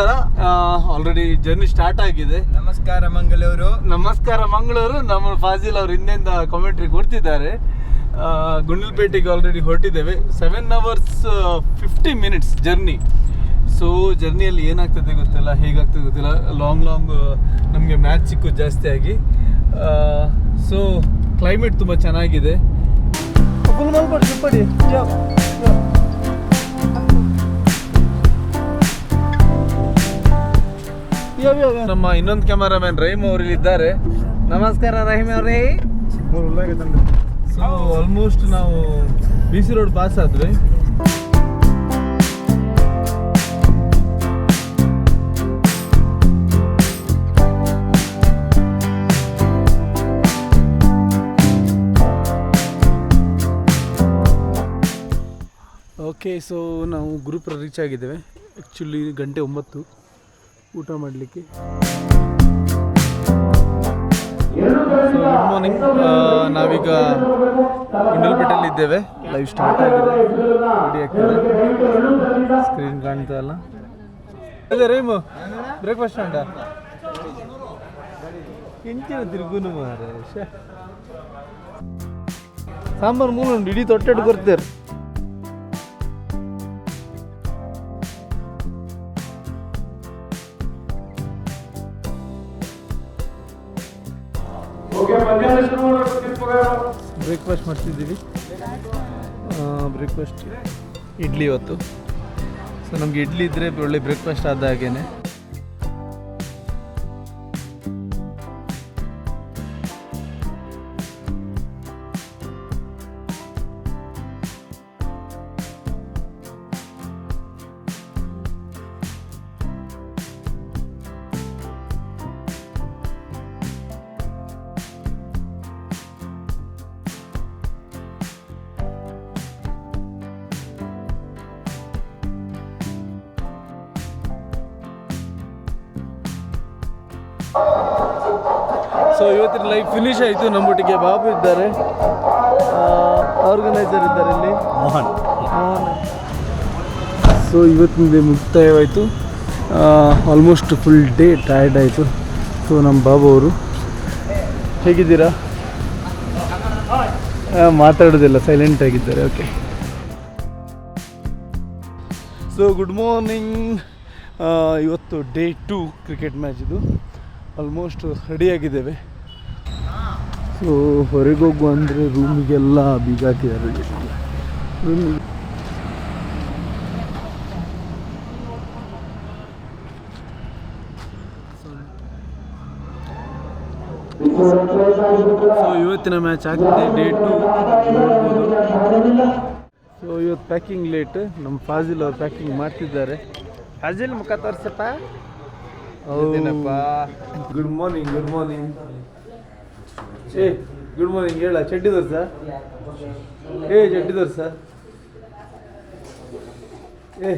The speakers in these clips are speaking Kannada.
ನಮಸ್ಕಾರ. ಆಲ್ರೆಡಿ ಜರ್ನಿ ಸ್ಟಾರ್ಟ್ ಆಗಿದೆ. ನಮಸ್ಕಾರ ಮಂಗಳೂರು. ನಮಸ್ಕಾರ ಮಂಗಳೂರು. ನಮ್ಮ ಫಾಜಿಲ್ ಅವರು ಹಿಂದೆಯಿಂದ ಕಾಮೆಂಟ್ರಿ ಕೊಡ್ತಿದ್ದಾರೆ. ಗುಂಡಲ್ಪೇಟೆಗೆ ಗುಂಡ್ಲುಪೇಟೆಗೆ ಆಲ್ರೆಡಿ ಹೊರಟಿದ್ದೇವೆ. Seven hours fifty minutes journey so ಜರ್ನಿಯಲ್ಲಿ ಏನಾಗ್ತದೆ ಗೊತ್ತಿಲ್ಲ ಹೇಗಾಗ್ತದೆ ಗೊತ್ತಿಲ್ಲ. ಲಾಂಗ್ ಲಾಂಗ್ ನಮಗೆ ಮ್ಯಾಚ್ ಸಿಕ್ಕು ಜಾಸ್ತಿ ಆಗಿ. ಸೊ ಕ್ಲೈಮೇಟ್ ತುಂಬ ಚೆನ್ನಾಗಿದೆ. ನಮ್ಮ ಇನ್ನೊಂದು ಕ್ಯಾಮರಾಮ್ಯಾನ್ ರಹೀಮ್ ಅವರು ಇದ್ದಾರೆ. ನಮಸ್ಕಾರ ರಹೀಮ್ ಅವರೇ. ಸೊ ಆಲ್ಮೋಸ್ಟ್ ನಾವು ಬಿ ಸಿ ರೋಡ್ ಪಾಸ್ ಆದ್ವಿ. ಓಕೆ ಸೊ ನಾವು ಗ್ರೂಪ್ ರೀಚ್ ಆಗಿದ್ದೇವೆ. ಆ್ಯಕ್ಚುಲಿ ಗಂಟೆ ಒಂಬತ್ತು. ಊಟ ಮಾಡಲಿಕ್ಕೆ. ಗುಡ್ ಮಾರ್ನಿಂಗ್ ನಾವೀಗ ಗುಂಡಲ್ಪೇಟೆಯಲ್ಲಿ ಇದ್ದೇವೆ. ಲೈವ್ ಸ್ಟಾರ್ಟ್ ಆಗಿದೆ. ರೆಡಿ ಆಗ್ತದೆ. ಸ್ಕ್ರೀನ್ ಕಾಣ್ತಾ ಇಲ್ಲ. ಅದೇ ರೇಮು ಬ್ರೇಕ್ಫಾಸ್ಟ್ ಉಂಟ? ಎಂಚಿನ ತಿರುಗುನು ಮಾರೆ. ಸಾಂಬಾರು ಮೂಲ ಉಂಟು. ಇಡೀ ತೊಟ್ಟೆಟ್ಟು ಕೊಡ್ತಾರೆ ಬ್ರೇಕ್ಫಾಸ್ಟ್ ಮಾಡ್ತಿದ್ದೀವಿ. ಬ್ರೇಕ್ಫಾಸ್ಟ್ ಇಡ್ಲಿ ಇವತ್ತು. ಸೊ ನಮಗೆ ಇಡ್ಲಿ ಇದ್ದರೆ ಒಳ್ಳೆ ಬ್ರೇಕ್ಫಾಸ್ಟ್ ಆದ ಹಾಗೇನೆ. ಫಿನಿಶ್ ಆಯಿತು ನಮ್ಮೊಟ್ಟಿಗೆ ಬಾಬು ಇದ್ದಾರೆ. ಆರ್ಗನೈಸರ್ ಇದ್ದಾರೆ ಇಲ್ಲಿ. ಮೋಹನ್. ಸೊ ಇವತ್ತಿನ ಮುಕ್ತಾಯವಾಯಿತು. ಆಲ್ಮೋಸ್ಟ್ ಫುಲ್ ಡೇ ಟಯರ್ಡ್ ಆಯಿತು. ಸೊ ನಮ್ಮ ಬಾಬು ಅವರು ಹೇಗಿದ್ದೀರಾ? ಮಾತಾಡೋದಿಲ್ಲ ಸೈಲೆಂಟ್ ಆಗಿದ್ದಾರೆ ಓಕೆ ಸೊ ಗುಡ್ ಮಾರ್ನಿಂಗ್ ಇವತ್ತು ಡೇ ಟು ಕ್ರಿಕೆಟ್ ಮ್ಯಾಚ್ ಇದು. ಆಲ್ಮೋಸ್ಟ್ ರೆಡಿಯಾಗಿದ್ದೇವೆ ಸೊ ಹೊರಗೆ ಹೋಗುವ ಅಂದರೆ ರೂಮಿಗೆಲ್ಲ ಬೀಗ ಹಾಕಿದ್ದಾರೆ ರೂಮಿಗೆ ಸೊ ಇವತ್ತಿನ ಮ್ಯಾಚ್ ಆಗ್ತಿದೆ ಡೇ ಟು ನೋಡ್ಬೋದು ಸೊ ಇವತ್ತು ಪ್ಯಾಕಿಂಗ್ ಲೇಟ್ ನಮ್ಮ ಫಾಜಿಲ್ ಅವ್ರು ಪ್ಯಾಕಿಂಗ್ ಮಾಡ್ತಿದ್ದಾರೆ. ಫಾಜಿಲ್ ಮುಖ ತೋರಿಸಪ್ಪ. ಗುಡ್ ಮಾರ್ನಿಂಗ್ ಗುಡ್ ಮಾರ್ನಿಂಗ್ ಏ ಗುಡ್ ಮಾರ್ನಿಂಗ್ ಹೇಳ ಚಡ್ಡಿ ಸರ್ ಏ ಚಡ್ಡಿ ಸರ್ ಏ.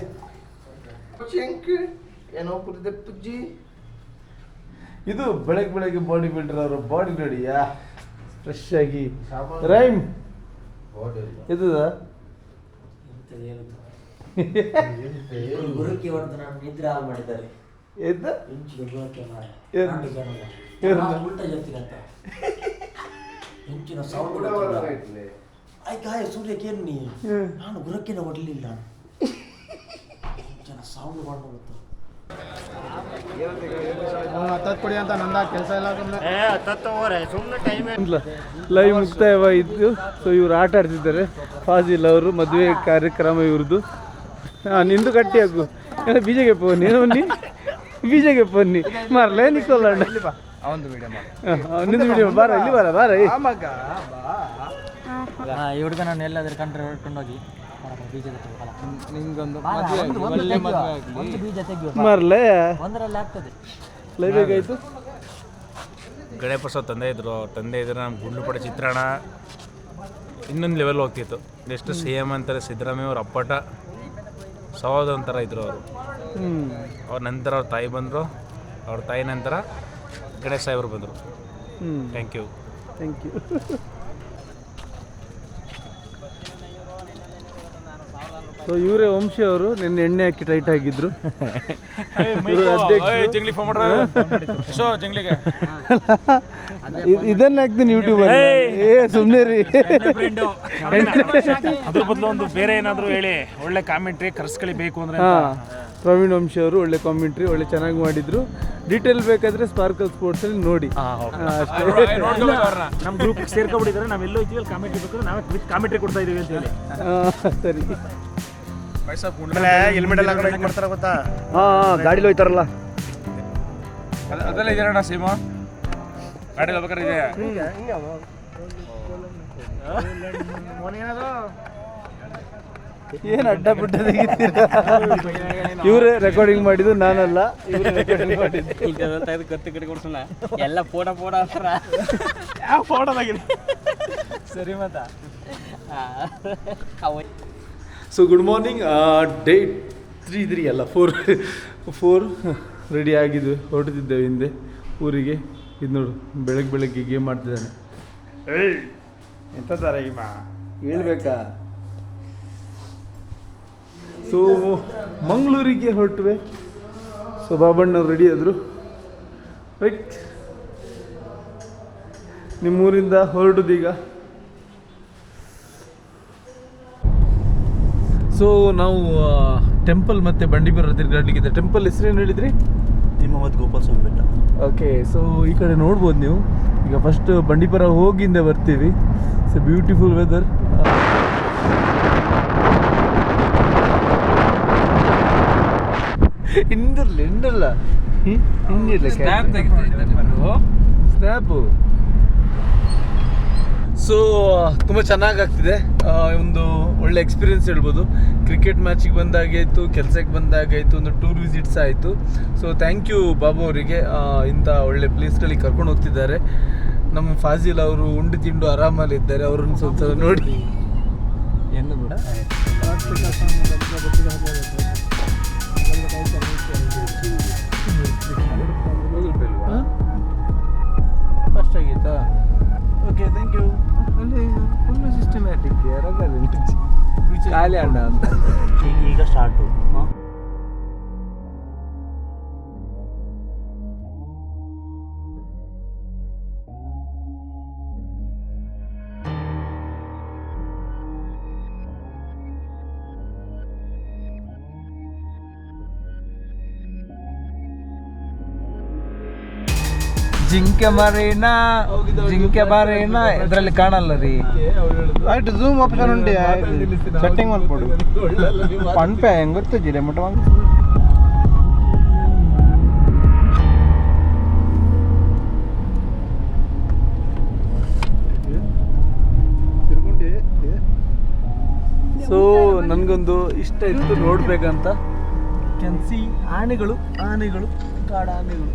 ಏನೋ ಕುರಿದೆ ಪುಜ್ಜಿ. ಇದು ಬೆಳಗ್ಗೆ ಬೆಳಗ್ಗೆ ಬಾಡಿ ಬಿಲ್ಡರ್ ಅವರ ಬಾಡಿ ನೋಡಿಯಾ ಫ್ರೆಶ್ ಆಗಿ. ರೈಮ್ ಇದು ನಾನು ನಿದ್ರೆ ಹಾಳು ಮಾಡಿದ್ದಾರೆ. ಎದ್ದ ಮಾಡ? ಉಲ್ಟ ಅಂತ ಇಂಚಿನ ಸೌಂಡ್ ಆಯ್ತು ಸೂರ್ಯಕ್ಕೆ ಸೂರ್ಯ ಕೇನ್ನಿ. ನಾನು ಗುರಕ್ಕೆ ಹೊಡಲಿಲ್ಲ ಹೆಂಚಿನ ಸೌಂಡ್ ಮಾಡ್ಬಿಡುತ್ತೆ ಕೊಡಿ ಅಂತ ನಂದ ಕೆಲಸ ಎಲ್ಲ ಲೈವ್ ಮುಕ್ತಾಯವಾಯಿತು ಸೊ ಇವ್ರು ಆಟ ಆಡ್ತಿದ್ದಾರೆ. ಫಾಜಿಲ್ ಅವರು ಮದುವೆ ಕಾರ್ಯಕ್ರಮ ಇವ್ರದ್ದು ಹಾಂ ನಿಂದು ಕಟ್ಟಿ ಹಾಕು ಬೀಜಗೆ ಪೋನಿ ನೀ ಬೀಜಗೆ ಪೋನಿ ಮಾರ್ಲೇ ನಿಕ್ಕೊಳ್ಳೋಣ ಅವಂದು ವಿಡಿಯೋ ನಿಂದು ಬಾರ ಇಲ್ಲಿ ಬಾರ ಬಾರ. ಮಗ ಈ ಹುಡುಗ ನಾನು ಎಲ್ಲಾದ್ರೂ ಕಂಡ್ರೆ ಹೊರಟ್ಕೊಂಡು ಹೋಗಿ ಬೀಜ ನಿಂಗೊಂದು ಮದುವೆ ಒಂದು ಬೀಜ ತೆಗಿಯುವ. ಮಾರ್ಲೇ. ಒಂದರಲ್ಲಿ ಆಗ್ತದೆ. ಲೈವ್ ಹೇಗಾಯ್ತು ಗಣೇಶ ತಂದೆ ಇದ್ರು. ಅವ್ರ ತಂದೆ ಇದ್ರೆ ನಮ್ಮ ಪಡೆ ಚಿತ್ರಣ ಇನ್ನೊಂದು ಲೆವೆಲ್ ಹೋಗ್ತಿತ್ತು. ನೆಕ್ಸ್ಟ್ ಸಿ ಎಂ ಅಂತಾರೆ ಸಿದ್ದರಾಮಯ್ಯ ಅವ್ರ ಅಪ್ಪಟ. ಸಹೋದರ ಥರ ಇದ್ರು ಅವರು. ಅವ್ರ ನಂತರ ಅವ್ರ ತಾಯಿ ಬಂದರು. ಅವ್ರ ತಾಯಿ ನಂತರ ಗಣೇಶ್ ಸಾಹೇಬರು ಬಂದರು. ಹ್ಞೂ thank you thank you so ಇವರೇ ವಂಶಿ ಅವರು ನಿನ್ನೆ ಎಣ್ಣೆ ಹಾಕಿ ಟೈಟ್ ಆಗಿದ್ರು. ಇವ್ರು ಅಧ್ಯಕ್ಷರು. ಜಂಗ್ಲಿ ಫೋನ್ ಮಾಡ್ರ. ಜಂಗ್ಲಿಗೆ. ಇದ್- ಇದನ್ನ ಹಾಕ್ತೀನಿ ಯೂಟ್ಯೂಬ್ ಏ. ಸುಮ್ಮನೆ ರೀ ಅದ್ರ ಬದಲು ಒಂದು ಬೇರೆ ಏನಾದರೂ ಹೇಳಿ. ಒಳ್ಳೆ ಕಾಮೆಂಟ್ರಿ ಕರ್ಸ್ಕೊಳಿ ಬೇಕು ಅಂದ್ರೆ ಹಾ. ಪ್ರವೀಣ್ ವಂಶಿ ಅವರು ಒಳ್ಳೆ ಕಾಮೆಂಟ್ರಿ ಒಳ್ಳೆ ಚೆನ್ನಾಗಿ ಮಾಡಿದ್ರು. ಡೀಟೇಲ್ ಬೇಕಾದ್ರೆ ಸ್ಪಾರ್ಕಲ್ ಸ್ಪೋರ್ಟ್ಸ್ ಅಲ್ಲಿ ನೋಡಿ. ನಮ್ಮ ಗ್ರೂಪ್ ಸೇರ್ಕೊಂಡ್ಬಿಟ್ಟಿದ್ದಾರೆ ನಾವೆಲ್ಲೋ ಇದ್ದೀವಿ ಕಾಮೆಂಟ್ರಿ ಬೇಕಾದ್ರೆ ನಾವೇ ವಿತ್ ಕಾಮೆಂಟ್ರಿ ಕೊಡ್ತಾ ಇದೀವಿ ಅಂತ ಹೇಳಿ. ಸರಿ. ಹೆಲ್ಮೆಟ್ ಎಲ್ಲ ಮಾಡ್ತಾರ ಗೊತ್ತಾ? ಹಾ ಗಾಡಿಲಿ ಹೋಯ್ತಾರಲ್ಲ. ಅದೆಲ್ಲ ಇದೆಯಣ್ಣ ಸೀಮ ಗಾಡಿ ಹೋಗ್ಬೇಕಾದ್ರೆ ಇದೆ ಏನು ಅಡ್ಡ ಬಿಡ್ಡ ಇವರೇ ರೆಕಾರ್ಡಿಂಗ್ ಮಾಡಿದ್ದು ನಾನಲ್ಲ ಇವರೇ ರೆಕಾರ್ಡಿಂಗ್ ಮಾಡಿದ್ದು. ಕತ್ತಿ ಎಲ್ಲ ಫೋಟ ಫೋಟ ಅಂತಾರ ಯಾವ ಫೋಟೋದಾಗಿದೆ ಸರಿ ಮತ್ತ so good morning day three three ಅಲ್ಲ ಫೋರ್ ಫೋರ್ ರೆಡಿ ಆಗಿದ್ವಿ. ಹೊರಟಿದ್ದೇವೆ ಹಿಂದೆ ಊರಿಗೆ. ಇದು ನೋಡು ಬೆಳಗ್ಗೆ ಬೆಳಗ್ಗೆ ಗೇಮ್ ಮಾಡ್ತಿದ್ದಾನೆ ಎಂತ ತರ ಈಗ ಹೇಳ್ಬೇಕಾ? ಸೊ ಮಂಗಳೂರಿಗೆ ಹೊರಟ್ವೆ. ಸೊ ಬಾಬಣ್ಣ ರೆಡಿ ಆದರು. ರೈಟ್ ನಿಮ್ಮೂರಿಂದ ಹೊರಡುದೀಗ ಸೊ ನಾವು ಟೆಂಪಲ್ ಮತ್ತೆ ಬಂಡೀಪುರ ತಿರುಗಾಡ್ಲಿಕ್ಕಿದೆ ಟೆಂಪಲ್ ಹೆಸರೇನು ಹೇಳಿದ್ರಿ? ತಿಮ್ಮವತ್ ಗೋಪಾಲ ಸ್ವಾಮಿ ಬೆಟ್ಟ. ಓಕೆ ಸೊ ಈ ಕಡೆ ನೋಡ್ಬೋದು ನೀವು. ಈಗ ಫಸ್ಟ್ ಬಂಡೀಪುರ ಹೋಗಿಂದ ಬರ್ತೀವಿ. ಸೊ ಬ್ಯೂಟಿಫುಲ್ ವೆದರ್ ಹಿಂದಿರ್ಲಿ ಹಿಂದಲ್ಲ ಸ್ನ್ಯಾಪ್ ಸ್ನ್ಯಾಪು ಸೊ ತುಂಬ ಚೆನ್ನಾಗಾಗ್ತಿದೆ. ಒಂದು ಒಳ್ಳೆ ಎಕ್ಸ್ಪೀರಿಯನ್ಸ್ ಹೇಳ್ಬೋದು. ಕ್ರಿಕೆಟ್ ಮ್ಯಾಚಿಗೆ ಬಂದಾಗಾಯಿತು ಕೆಲಸಕ್ಕೆ ಬಂದಾಗಾಯಿತು ಒಂದು ಟೂರ್ ವಿಸಿಟ್ಸ್ ಆಯಿತು. ಸೊ ಥ್ಯಾಂಕ್ ಯು ಬಾಬು ಅವರಿಗೆ. ಇಂಥ ಒಳ್ಳೆ ಪ್ಲೇಸ್ಗಳಿಗೆ ಕರ್ಕೊಂಡು ಹೋಗ್ತಿದ್ದಾರೆ. ನಮ್ಮ ಫಾಜಿಲ್ ಅವರು ಉಂಡು ತಿಂಡು ಆರಾಮಲ್ಲಿದ್ದಾರೆ ಅವ್ರನ್ನ ಸ್ವಲ್ಪ ನೋಡಿ. ಏನು ಕೂಡ ಆಗೈತಾ ಓಕೆ ಥ್ಯಾಂಕ್ ಯು ಅಲ್ಲಿ ಫುಲ್ ಸಿಸ್ಟಮ್ಯಾಟಿಕ್ ಖಾಲಿ ಅಣ್ಣ ಅಂತ. ಈಗ ಸ್ಟಾರ್ಟು ಸ್ಟಾರ್ಟು ಜಿಂಕೆ ಮರೇನ ಜಿಂಕೆ ಮರೇನ ಇದರಲ್ಲಿ ಕಾಣಲ್ಲ ರೀ. ರೈಟ್ ಝೂಮ್ ಆಪ್ಷನ್ ಉಂಟು. ಸೆಟ್ಟಿಂಗ್ ಮಾಡ್ಕೊಡು ಪಂಪೆ ಹೆಂಗ್ ಗೊತ್ತಿದ್ದೀರಿ ಮಟ್ಟ ಸೊ ನನಗೊಂದು ಇಷ್ಟ ಇತ್ತು ನೋಡ್ಬೇಕಂತ. ಕ್ಯಾನ್ ಸಿ ಆನೆಗಳು ಆನೆಗಳು ಕಾಡಾನೆಗಳು.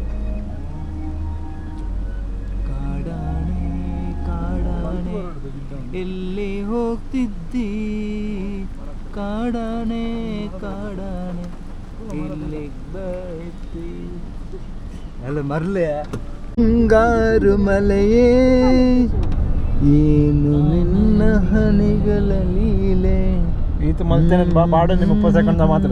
ಎಲ್ಲಿ ಹೋಗ್ತಿದ್ದಿ? ಕಾಡಾನೆ ಕಾಡಾನೆ. ಇಲ್ಲಿ ಬರ್ತಿ? ಅಲ್ಲ ಮರ್ಲೆ. ಹಿಂಗಾರು ಮಲೆಯೇ ಏನು ನಿನ್ನ ಹನಿಗಳ ಲೀಲೆ? ಈತ ಮಲ್ತೇನೆ ಬಾಡು ನಿಮ್ಮ ಉಪ್ಪ ಸೆಕೆಂಡ್ ಮಾತ್ರ.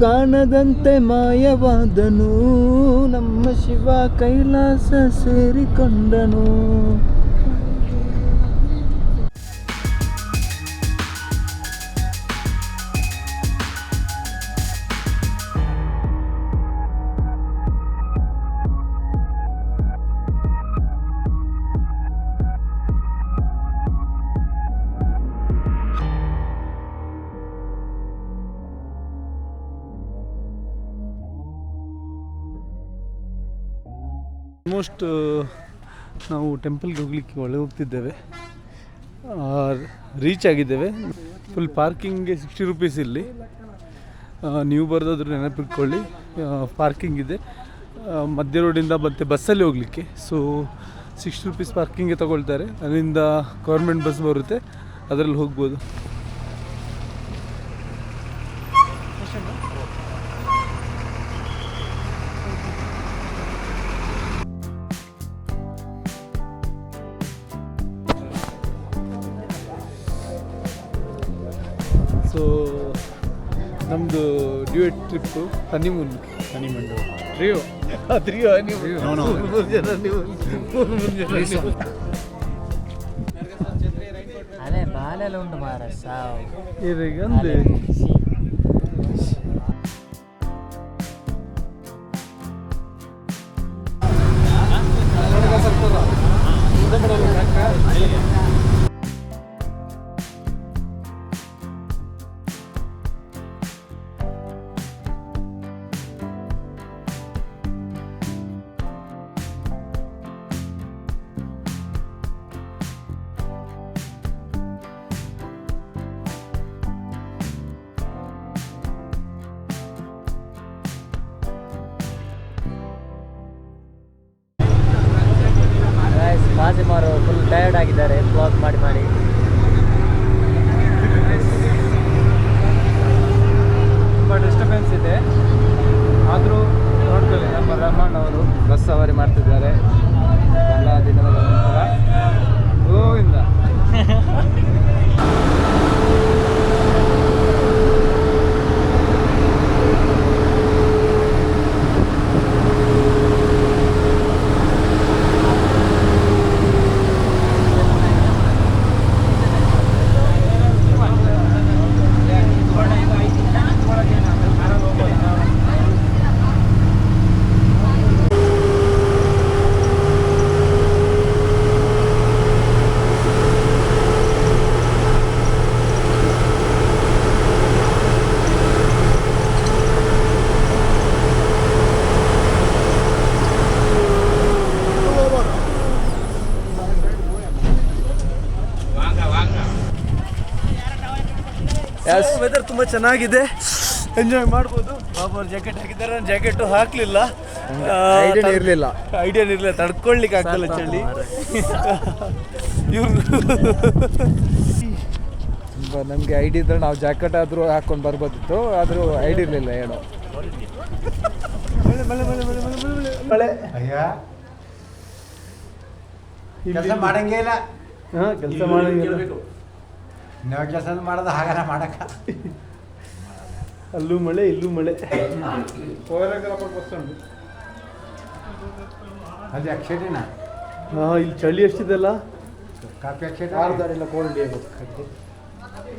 ಕಾಣದಂತೆ ಮಾಯವಾದನು. ನಮ್ಮ ಶಿವ ಕೈಲಾಸ ಸೇರಿಕೊಂಡನು. ಆಲ್ಮೋಸ್ಟ್ ನಾವು ಟೆಂಪಲ್ಗೆ ಹೋಗ್ಲಿಕ್ಕೆ ಒಳಗೆ ಹೋಗ್ತಿದ್ದೇವೆ. ರೀಚ್ ಆಗಿದ್ದೇವೆ. ಫುಲ್ ಪಾರ್ಕಿಂಗ್ಗೆ ಸಿಕ್ಸ್ಟಿ ರುಪೀಸ್ ಇಲ್ಲಿ. ನೀವು ಬರೋದಾದ್ರೂ ನೆನಪಿಟ್ಕೊಳ್ಳಿ. ಪಾರ್ಕಿಂಗ್ ಇದೆ. ಮಧ್ಯ ರೋಡಿಂದ ಮತ್ತೆ ಬಸ್ಸಲ್ಲಿ ಹೋಗಲಿಕ್ಕೆ. ಸೊ ಸಿಕ್ಸ್ಟಿ ರುಪೀಸ್ ಪಾರ್ಕಿಂಗ್ಗೆ ತಗೊಳ್ತಾರೆ. ಅದರಿಂದ ಗೌರ್ಮೆಂಟ್ ಬಸ್ ಬರುತ್ತೆ. ಅದರಲ್ಲಿ ಹೋಗ್ಬೋದು. Duet trip honeymoon honeymoon trio trio honeymoon ಮೂರು ಜನ ನೀವು ಮೂರು ಮೂರು ಜನ ನೀವು. ಅದೇ ಬಾಲೆಲ್ಲ ಉಂಟು ಮಾರ ಸಾವು ಇರಿಗಂದು ಮಾರು ತುಂಬ ಚೆನ್ನಾಗಿದೆ. ಎಂಜಾಯ್ ಮಾಡ್ಬೋದು. ಬಾಬಾ ಜಾಕೆಟ್ ಹಾಕಿದ್ದಾರೆ. ನಾನು ಜಾಕೆಟು ಹಾಕಲಿಲ್ಲ. ಐಡಿಯಾ ಇರಲಿಲ್ಲ. ಐಡಿಯಾ ಇರಲಿಲ್ಲ. ತಡ್ಕೊಳ್ಲಿಕ್ಕೆ ಆಗ್ತಿಲ್ಲ ಚಳಿ. ಇವ್ರು ನಮಗೆ ಐಡಿ ಇದ್ರೆ ನಾವು ಜಾಕೆಟ್ ಆದರೂ ಹಾಕೊಂಡು ಬರ್ಬೋದಿತ್ತು. ಆದರೂ ಐಡಿ ಇರಲಿಲ್ಲ ಏನೋ. ಮಳೆ ಮಳೆ ಮಳೆ ಮಳೆ ಮಳೆ ಮಳೆ ಮಳೆ. ಅಯ್ಯ. ಕೆಲಸ ಮಾಡಂಗೇ ಇಲ್ಲ. ಹಾ ಕೆಲಸ ಮಾಡಂಗಿಲ್ಲ ನಾವು ಕೆಲಸ ಮಾಡೋದು ಹಾಗಾರ ಮಾಡಕ್ಕ. ಅಲ್ಲೂ ಮಳೆ ಇಲ್ಲೂ ಮಳೆ. ಅದು ಅಕ್ಷರಿನ ಹಾ ಇಲ್ಲಿ ಚಳಿ ಎಷ್ಟಿದೆಲ್ಲ? Coffee Akshara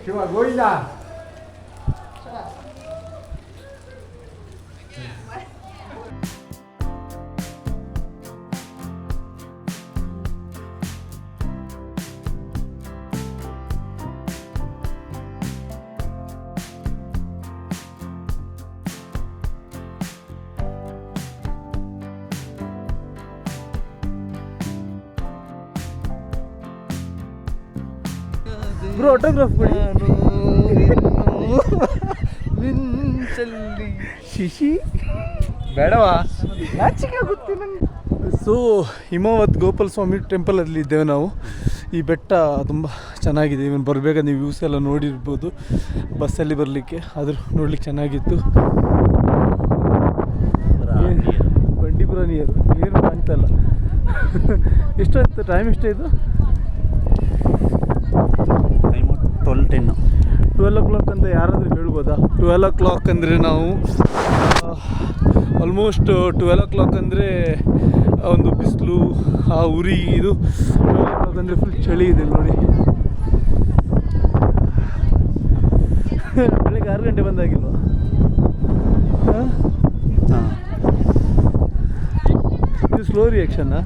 Shiva Govinda? Bro autograph ಕೊಡಿ. ಶಿಶಿ. ಬೇಡವಾ? ಸೊ ಹಿಮಾವತ್ ಗೋಪಾಲ ಸ್ವಾಮಿ ಟೆಂಪಲಲ್ಲಿ ಇದ್ದೇವೆ ನಾವು. ಈ ಬೆಟ್ಟ ತುಂಬ ಚೆನ್ನಾಗಿದೆ. ಇವನ್ ಬರಬೇಕಾದ್ರೆ ನೀವು ವ್ಯೂಸ್ ಎಲ್ಲ ನೋಡಿರ್ಬೋದು. ಬಸ್ಸಲ್ಲಿ ಬರಲಿಕ್ಕೆ. ಆದರೂ ನೋಡ್ಲಿಕ್ಕೆ ಚೆನ್ನಾಗಿತ್ತು. ಬಂಡೀಪುರ ನಿಯರ್ ನೀರು ಕಾಣ್ತಲ್ಲ ಎಷ್ಟೊತ್ತು ಟೈಮ್ ಎಷ್ಟಾಯಿತು? Twelve ten twelve o'clock ಅಂತ ಯಾರಾದರೂ ಹೇಳ್ಬೋದಾ ಟ್ವೆಲ್ ಓ ಕ್ಲಾಕ್ ಅಂದರೆ ನಾವು ಆಲ್ಮೋಸ್ಟ್ ಟ್ವೆಲ್ ಓ ಕ್ಲಾಕ್ ಅಂದರೆ ಒಂದು ಬಿಸಿಲು, ಆ ಉರಿ ಇದು ಟ್ವೆಲ್ ಓ ಕ್ಲಾಕ್ ಅಂದರೆ ಫುಲ್ ಚಳಿ ಇದೆ ನೋಡಿ. ಬೆಳಗ್ಗೆ ಆರು ಗಂಟೆ ಬಂದಾಗಿಲ್ವ? ಹಾಂ? ಇದು ಸ್ಲೋ ರಿಯಾಕ್ಷನ್ನಾ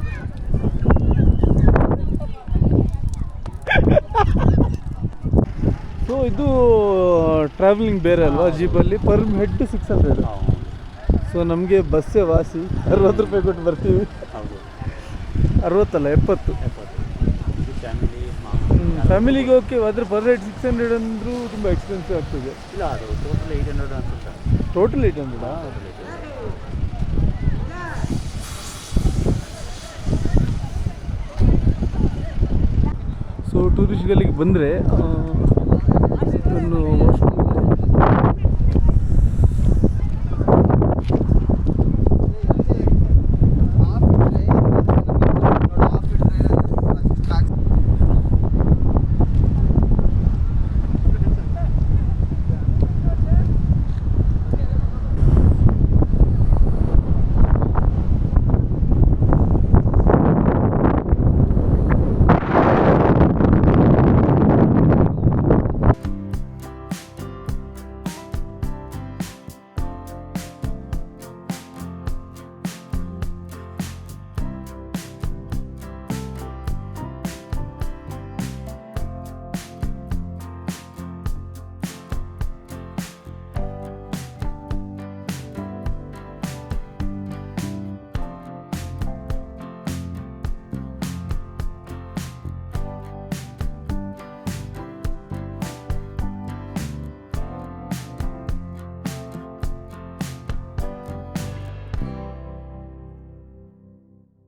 ಸೊ ಇದು ಟ್ರಾವೆಲಿಂಗ್ ಬೇರೆ ಅಲ್ವಾ? ಜೀಪಲ್ಲಿ per head six hundred so ನಮಗೆ ಬಸ್ಸೇ ವಾಸಿ. ಅರವತ್ತು ರೂಪಾಯಿ ಕೊಟ್ಟು ಬರ್ತೀವಿ. ಅರವತ್ತಲ್ಲ ಎಪ್ಪತ್ತು. ಫ್ಯಾಮಿಲಿ ಫ್ಯಾಮಿಲಿಗೆ ಓಕೆ ಆದರೆ ಪರ್ ಹೆಡ್ ಸಿಕ್ಸ್ ಹಂಡ್ರೆಡ್ ಅಂದರೂ ತುಂಬ ಎಕ್ಸ್ಪೆನ್ಸಿವ್ ಆಗ್ತದೆ. ಟೋಟಲ್ ಏಯ್ಟ್ ಹಂಡ್ರೆಡಾ ಸೊ ಟೂರಿಸ್ಟ್ಗಳಿಗೆ ಬಂದರೆ ಒಂದು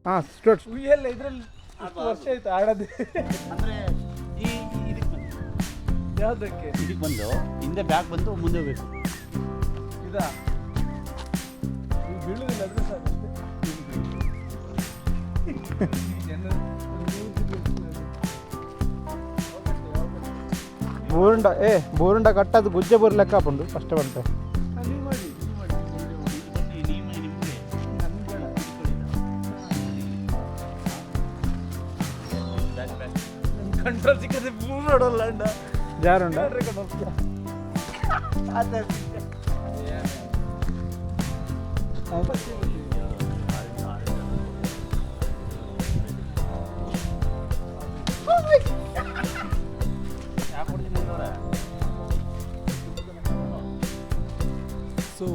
ಹಾಂ ಸ್ಟೋಟ್ ಎಲ್ಲ ಇದ್ರಲ್ಲಿ ವರ್ಷ ಆಯ್ತು ಆಡೋದೇ. ಅಂದರೆ ಈ ಇದಕ್ಕೆ ಬಂದು. ಯಾವುದಕ್ಕೆ? ಇದಕ್ಕೆ ಬಂದು ಹಿಂದೆ ಬ್ಯಾಗ್ ಬಂದು ಮುಂದೆ ಹೋಗ್ಬೇಕು. ಇದಾ? ನೀವು ಬೀಳುದಿಲ್ಲ ಅದ್ರ ಸಾಕಷ್ಟೇ ಬೋರುಂಡ ಏ ಬೋರುಂಡ ಕಟ್ಟದು ಗುಜ್ಜೆ ಬೋರ್ ಲೆಕ್ಕ ಬಂದು ಫಸ್ಟ್ ಬಂತು. ನೀವು ಅಣ್ಣ. ಜಾರುಂಡ ಸೊ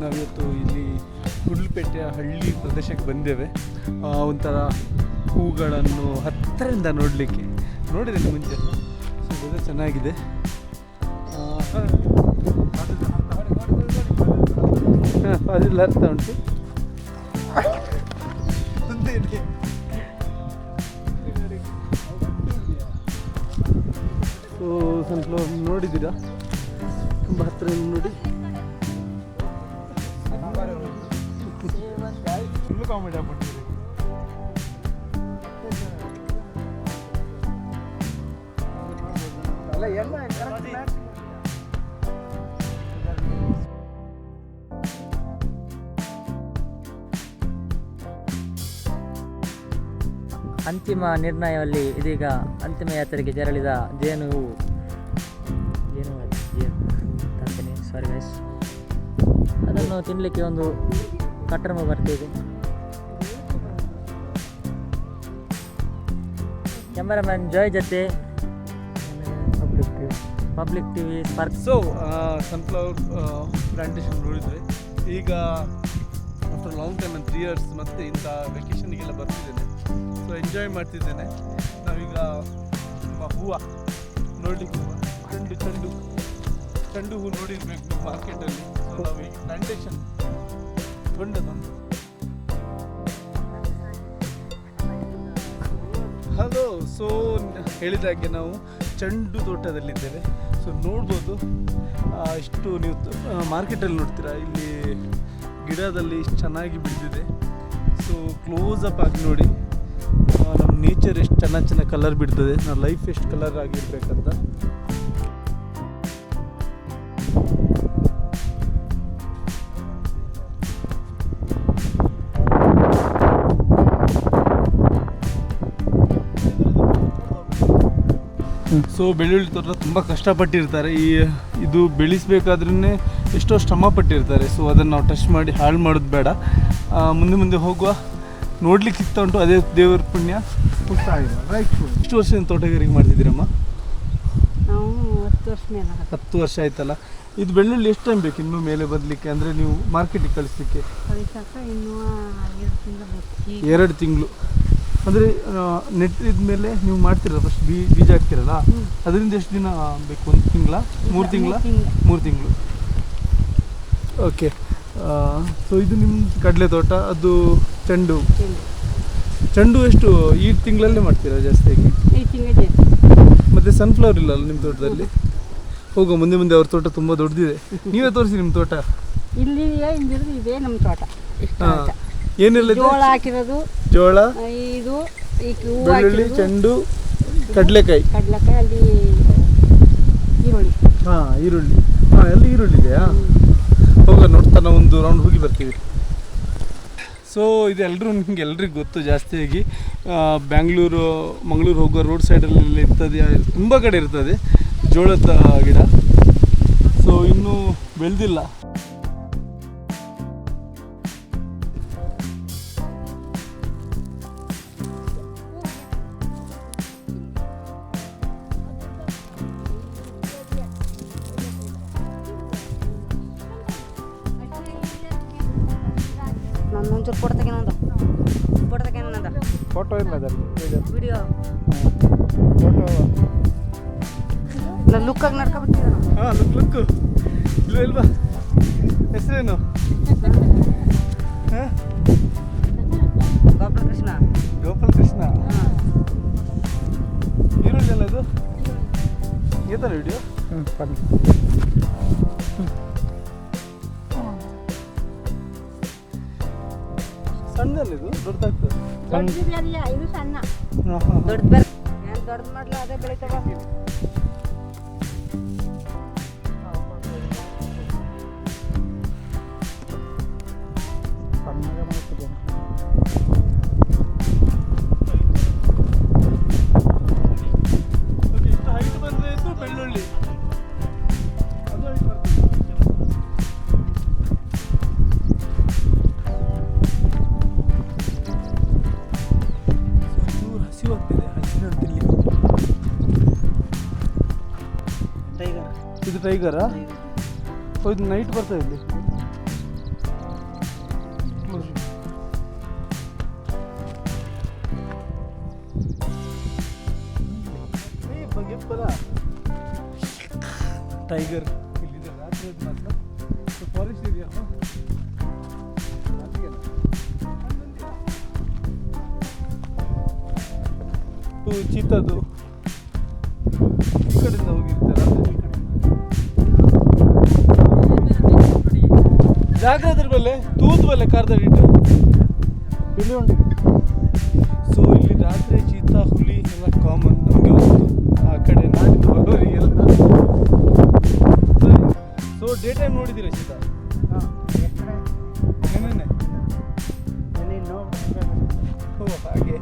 ನಾವಿವತ್ತು ಇಲ್ಲಿ ಗುಡ್ಲುಪೇಟೆಯ ಹಳ್ಳಿ ಪ್ರದೇಶಕ್ಕೆ ಬಂದೇವೆ. ಆ, ಒಂಥರ ಹೂಗಳನ್ನು ಹತ್ತಿರದಿಂದ ನೋಡಲಿಕ್ಕೆ. ನೋಡಿದ್ದೇನೆ ಮುಂಚೆ. ಸೊ ವೆದರ್ ಚೆನ್ನಾಗಿದೆ. ಹಾಂ, ಅದಿಲ್ಲ ಅರ್ಥ ಉಂಟು. ಸೊ ಸನ್ಫ್ಲವರ್ ನೋಡಿದ್ದೀರಾ? ತುಂಬ ಹತ್ರ ನೋಡಿ. ಅಂತಿಮ ನಿರ್ಣಯದಲ್ಲಿ ಇದೀಗ ಅಂತಿಮ ಯಾತ್ರೆಗೆ ತೆರಳಿದ ಜೇನು. ಹೂವು ಜೇನು. ಸಾರಿ ಗೈಸ್ ಅದನ್ನು ತಿನ್ನಲಿಕ್ಕೆ ಒಂದು ಕಟ್ಟರ್ಮ ಬರ್ತಿದೆ. ಕ್ಯಾಮರಾಮ್ಯಾನ್ ಜಾಯ್ ಜೊತೆ ಟಿವಿ ಟಿ ವಿ ಸ್ಪರ್ಕ್ ಸೊ ಸನ್ಫ್ಲವರ್ ಪ್ಲಾಂಟೇಶನ್ ನೋಡಿದರೆ ಈಗ after long time three years ಮತ್ತು ಇಂಥ ವೆಕೇಷನ್ಗೆಲ್ಲ ಬರ್ತಿದ್ದೇನೆ. ಸೊ ಎಂಜಾಯ್ ಮಾಡ್ತಿದ್ದೇನೆ. ನಾವೀಗ ಹೂವು ನೋಡಲಿಕ್ಕೆ ಚೆಂಡು ಚೆಂಡು ಚೆಂಡು ಹೂ ನೋಡಿರ್ಬೇಕು ಮಾರ್ಕೆಟಲ್ಲಿ ಸೊ ನಾವು ಈಗ ಪ್ಲಾಂಟೇಶನ್ ಕೊಂಡದೊಂದು ಹಲೋ ಸೊ ಹೇಳಿದಾಗೆ ನಾವು ಚೆಂಡು ತೋಟದಲ್ಲಿದ್ದೇವೆ. ಸೊ ನೋಡ್ಬೋದು. ಇಷ್ಟು ನೀವು ಮಾರ್ಕೆಟಲ್ಲಿ ನೋಡ್ತೀರಾ? ಇಲ್ಲಿ ಗಿಡದಲ್ಲಿ ಇಷ್ಟು ಚೆನ್ನಾಗಿ ಬಿದ್ದಿದೆ. ಸೊ ಕ್ಲೋಸ್ ಅಪ್ ಆಗಿ ನೋಡಿ. ನಮ್ಮ ನೇಚರ್ ಎಷ್ಟು ಚೆನ್ನಾಗಿ ಚೆನ್ನಾಗಿ ಕಲರ್ ಬಿಡ್ತದೆ. ನಾವು ಲೈಫ್ ಎಷ್ಟು ಕಲರ್ ಆಗಿರ್ಬೇಕಂತ. ಸೊ ಬೆಳ್ಳುಳ್ಳಿ ತೋಟ ತುಂಬ ಕಷ್ಟಪಟ್ಟಿರ್ತಾರೆ. ಈ ಇದು ಬೆಳೆಸಬೇಕಾದ್ರೇ ಎಷ್ಟೋ ಶ್ರಮ ಪಟ್ಟಿರ್ತಾರೆ. ಸೊ ಅದನ್ನು ನಾವು ಟಚ್ ಮಾಡಿ ಹಾಳು ಮಾಡೋದು ಬೇಡ. ಮುಂದೆ ಮುಂದೆ ಹೋಗುವ. ನೋಡ್ಲಿಕ್ಕೆ ಸಿಗ್ತಾ ಉಂಟು ಅದೇ ದೇವರ ಪುಣ್ಯ ರೈಟ್ ಎಷ್ಟು ವರ್ಷದಿಂದ ತೋಟಗಾರಿಕೆ ಮಾಡ್ತಿದ್ದೀರಮ್ಮ? ನಾವು ಹತ್ತು ವರ್ಷ ಮೇಲೆ. ಹತ್ತು ವರ್ಷ ಆಯ್ತಲ್ಲ. ಇದು ಬೆಳ್ಳುಳ್ಳಿ ಎಷ್ಟು ಟೈಮ್ ಬೇಕು ಇನ್ನೂ ಮೇಲೆ ಬರಲಿಕ್ಕೆ? ಅಂದರೆ ನೀವು ಮಾರ್ಕೆಟಿಗೆ ಕಳಿಸ್ಲಿಕ್ಕೆ? ಎರಡು ತಿಂಗಳು. ಅಂದರೆ ನೆಟ್ಟಿದ ಮೇಲೆ ನೀವು ಮಾಡ್ತೀರಲ್ಲ ಫಸ್ಟ್ ಬೀ ಬೀಜ ಹಾಕ್ತಿರಲ್ಲ? ಅದರಿಂದ ಎಷ್ಟು ದಿನ ಬೇಕು? ಒಂದು ತಿಂಗಳ? ಮೂರು ತಿಂಗಳ? ಮೂರು ತಿಂಗ್ಳು. ಓಕೆ ಸೊ ಇದು ನಿಮ್ಮ ಕಡಲೆ ತೋಟ ಅದು ಚೆಂಡು. ಚೆಂಡು. ಎಷ್ಟು ಈ ತಿಂಗಳಲ್ಲೇ ಮಾಡ್ತೀರಾ ಜಾಸ್ತಿಯಾಗಿ ಮತ್ತೆ ಸನ್ಫ್ಲವರ್ ಇಲ್ಲ ನಿಮ್ಮ ತೋಟದಲ್ಲಿ? ಹೋಗೋ ಮುಂದೆ ಮುಂದೆ ಅವ್ರ ತೋಟ ತುಂಬ ದೊಡ್ಡದಿದೆ. ನೀವೇ ತೋರಿಸಿ ನಿಮ್ಮ ತೋಟ. ಇಲ್ಲಿ ಇದೆ ನಮ್ಮ ತೋಟ. ಹಾಂ. ತೋಟ. ಏನೆಲ್ಲ? ಜೋಳ ಹಾಕಿರೋದು. ಜೋಳ ಇದು ಈ ಹೂವು ಬೆಳ್ಳುಳ್ಳಿ ಹಾಕಿರೋದು. ಚೆಂಡು ಕಡಲೆಕಾಯಿ. ಕಡಲೆಕಾಯಿ ಅಲ್ಲಿ ಈರುಳ್ಳಿ. ಹಾ ಈರುಳ್ಳಿ. ಹಾಂ ಅಲ್ಲಿ ಈರುಳ್ಳಿ ಇದೆಯಾ? ಹೋಗ ನೋಡ್ತಾನೆ ಒಂದು ರೌಂಡ್ ಹೋಗಿ ಬರ್ತೀವಿ. ಸೊ ಇದು ಎಲ್ಲರೂ ನಿಮ್ಗೆ ಎಲ್ರಿಗೂ ಗೊತ್ತು ಜಾಸ್ತಿಯಾಗಿ ಆ, ಬ್ಯಾಂಗ್ಳೂರು ಮಂಗಳೂರು ಹೋಗೋ ರೋಡ್ ಸೈಡಲ್ಲೆಲ್ಲ ಇರ್ತದೆ ತುಂಬ ಕಡೆ ಇರ್ತದೆ ಜೋಳದ ಗಿಡ. ಸೊ ಇನ್ನೂ ಬೆಳೆದಿಲ್ಲ. ಸಣ್ಣಲ್ಲಿದು ದೊಡ್ಡದಾಗ್ತದೆ. ಸಣ್ಣ ಇದು ಸಣ್ಣ. ದೊಡ್ಡ ದೊಡ್ಡದು ಮಾಡ್ಲ ಅದೇ ಬೆಳಿತಾವ. ಓಕೆ ಟೈಗರಾ ಇದು ನೈಟ್ ಬರ್ತಾ ಇಲ್ಲಿ. ಟೈಗರ್ ಇಲ್ಲಿದೆ. ರಾತ್ರಿ ಮಾತ್ರ. ಫಾರೆಸ್ಟ್ ಏರಿಯಾ ಚೀತದು ಈ ಕಡೆಯಿಂದ ಹೋಗಿರ್ತಾರೆ? ಜಾಗ ಅದ್ರ ಮೇಲೆ ತೂತ್ ಇಲ್ಲಿ ಉಂಟು ಸೊ ಇಲ್ಲಿ ರಾತ್ರಿ ಚೀತಾ, ಹುಲಿ ಎಲ್ಲ ಕಾಮನ್ ನಮಗೆ ಆ ಕಡೆ ನಾಡಿದ್ದು ಬರೋರಿಗೆಲ್ಲ. ಸೊ ಡೇ ಟೈಮ್ ನೋಡಿದ್ದೀರಾ ಚೀತಾ? ನೆನ್ನೆ ಓ, ಹಾಗೆ.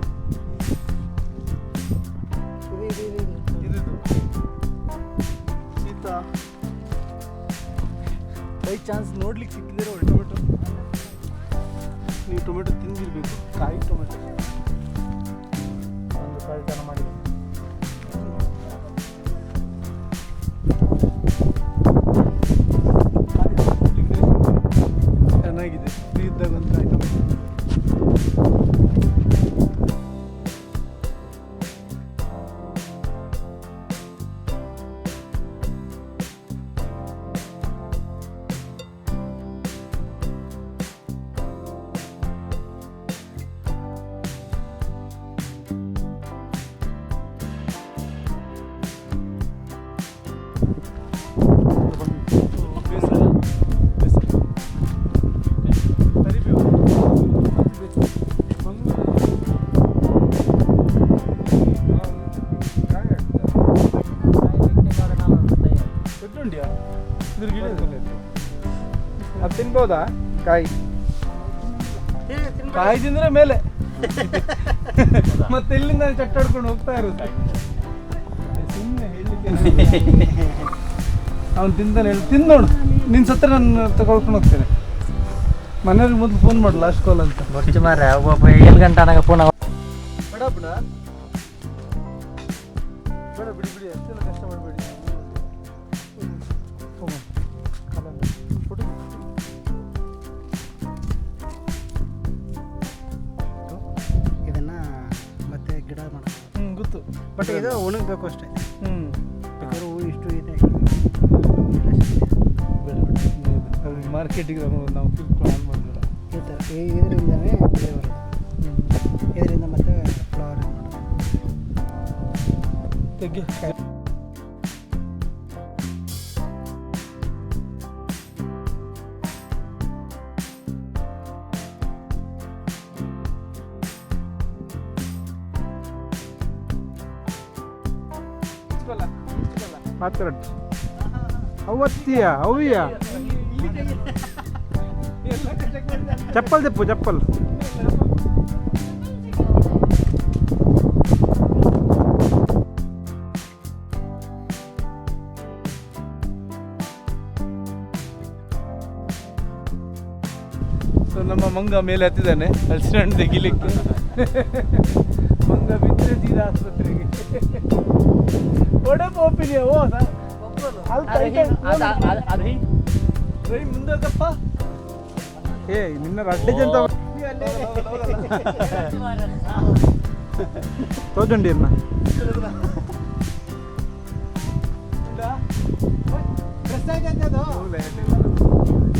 ಬೈ ಚಾನ್ಸ್ ನೋಡ್ಲಿಕ್ಕೆ ಟೊಮೆಟೊ. ನೀವು ಟೊಮೆಟೊ ತಿಂದಿರಬೇಕು ಕಾಯಿ ಟೊಮೆಟೊ. ಒಂದು ಕಾಯಿ ಮಾಡಿ ತಿನ್ಬೋದಾ? ಕಾಯಿ. ಕಾಯಿ ತಿಂದ್ರೆ ಮೇಲೆ. ಮತ್ತೆ ಇಲ್ಲಿಂದ ಚಟ್ಟಾಡ್ಕೊಂಡು ಹೋಗ್ತಾ ಇರುತ್ತೆ. ಸುಮ್ಮನೆ ಹೇಳಿ ಅವ್ನು ತಿಂದಾನೆ ಹೇಳಿ ತಿಂದೋಣ ನಿನ್ನ ಸತ್ರ ನಾನು ತಗೊಳ್ಕೊಂಡು ಹೋಗ್ತೇನೆ. ಮನೆಯವ್ರಿಗೆ ಮೊದಲು ಫೋನ್ ಮಾಡು ಲಾಸ್ಟ್ ಕಾಲ್ ಅಂತ. ಬರ್ಚು ಮಾರ್ರೆ ಒಬ್ಬ ಏಳು ಗಂಟೆ ಅನಾಗ ಫೋನ್ ಬಿಡ ಬೇಡ. ಬಟ್ ಇದು ಒಣಗಬೇಕು ಅಷ್ಟೇ. ಹ್ಞೂ ಬೇಕಾದ್ರೆ ಹೂವು ಇಷ್ಟು ಇದೆ ಮಾರ್ಕೆಟಿಗೆ ನಾವು ಪ್ಲಾನ್ ಮಾಡಿದ್ರೆ ಈ ಥರ ಇದರಿಂದನೇ ಇದರಿಂದ ಮತ್ತೆ ಫ್ಲವರ್ ತೆಗಿ ಮಾತಾಡ ಅವತ್ತಿಯ ಅವಿಯ? ಚಪ್ಪಲ್ ತೆಪ್ಪು ಚಪ್ಪಲ್. ಸೊ ನಮ್ಮ ಮಂಗ ಮೇಲೆ ಹತ್ತಿದ್ದಾನೆ ಹಲಸಿನ ಹಣ್ಣು ತೆಗಿಲಿಕ್ಕೆ. ಮಂಗ ಬಿದ್ದರೆ ಸೀದಾ ಆಸ್ಪತ್ರೆಗೆ. ಒಡೆ ಪೋಪಿನಿಯ ಓ ಸರ್ ರೈ ಮುಂದಕ್ಕಪ್ಪ ಏ ನಿನ್ನ ರಡ್ಡೆ ಜಂತ. ತೋಜುಂಡಿ ಅನ್ನ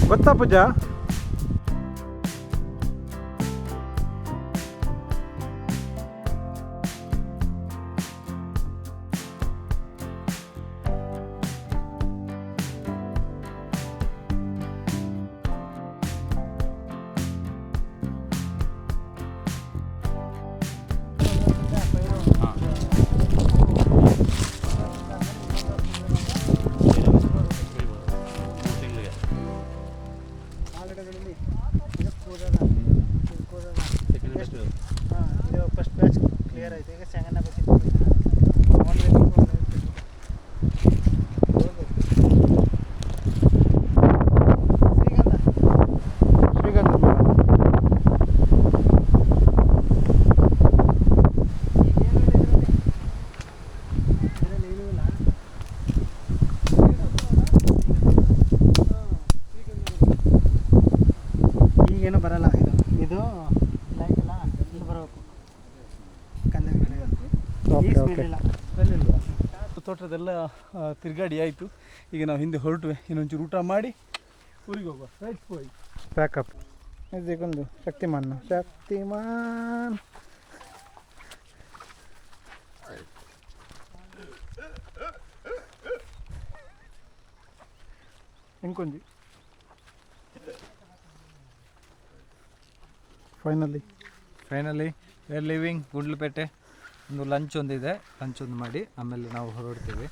ಗೊತ್ತಾ ಪೂಜಾ? ತೋಟದೆಲ್ಲ ಆ, ತಿರುಗಾಡಿ ಆಯಿತು. ಈಗ ನಾವು ಹಿಂದೆ ಹೊರಟುವೆ. ಇನ್ನೊಂಚೂರು ಊಟ ಮಾಡಿ ಊರಿಗೆ ಹೋಗುವ. ರೈಟ್ ಹೋಗಿ ಪ್ಯಾಕಪ್ ಇದಕ್ಕೊಂದು Shaktimaan. Shaktimaan. ಇಂಕೊಂಜಿ finally finally where living Gundlupet ಒಂದು ಲಂಚ್ ಒಂದಿದೆ ಲಂಚ್ ಒಂದು ಮಾಡಿ ಆಮೇಲೆ ನಾವು ಹೊರಡ್ತೀವಿ.